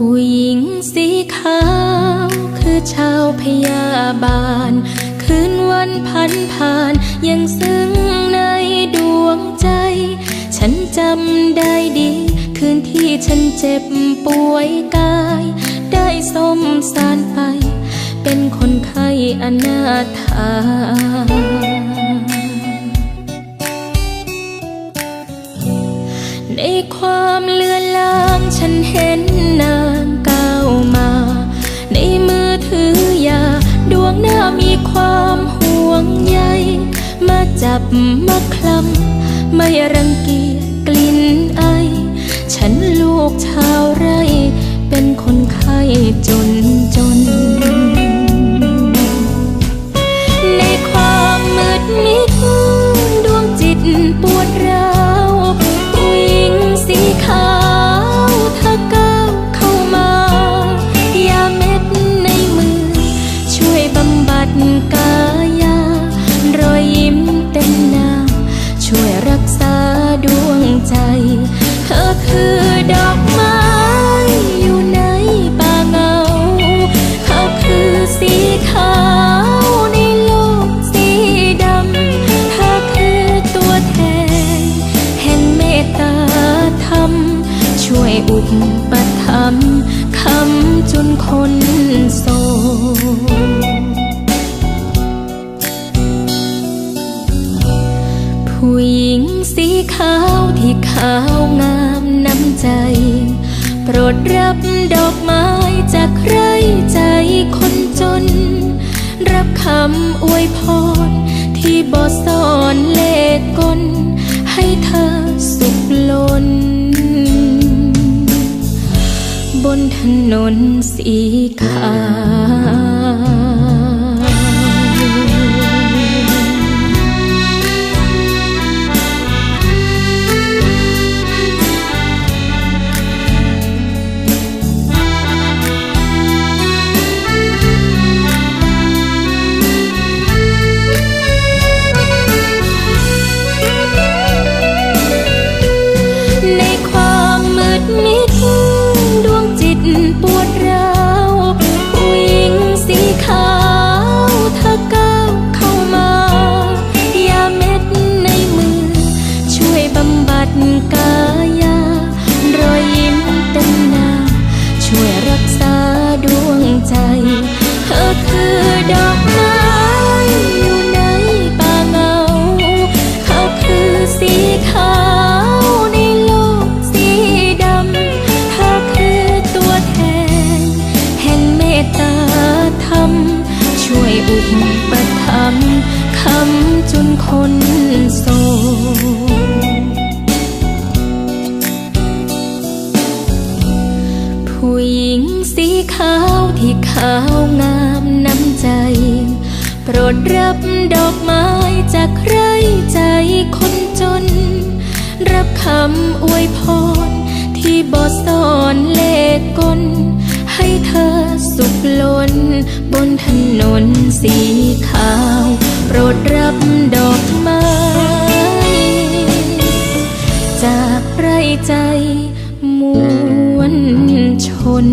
ผู้หญิงสีขาว คือชาวพยาบาล คืนวันพันผ่าน ยังซึ้งในดวงใจ ฉันจำได้ดี คืนที่ฉันเจ็บป่วยกาย ได้สมสารไป เป็นคนไข้อนาถาในความเลือนลางฉันเห็น มาจับมาคลำไม่รังเกียจกลิ่นไอ ฉันลูกชาวไร่ เป็นคนไข้จนจน ในความมืดมิด ดวงจิตปวดร้าวผู้หญิงสีขาวเธอก้าวเข้ามา ยาเม็ดในมือ ช่วยบำบัดก ปถัมภ์คำจนคนโศผู้หญิงสีขาวที่ขาวงามน้ำใจ โปรดรับดอกไม้จากใครใจคนจน รับคำอวยพรที่บอสอนเลขกลให้เธอ นนนสีขาว ช่วยอุปถัมคำจุนคนโศผู้หญิงสีขาวที่ขาวงามน้ำใจ โปรดรับดอกไม้จากใครใจคนจน รับคำอวยพรที่บอสอนเลขกล ให้เธอสุขล้น บนถนนสีขาว โปรดรับดอกไม้ จากไรใจมวลชน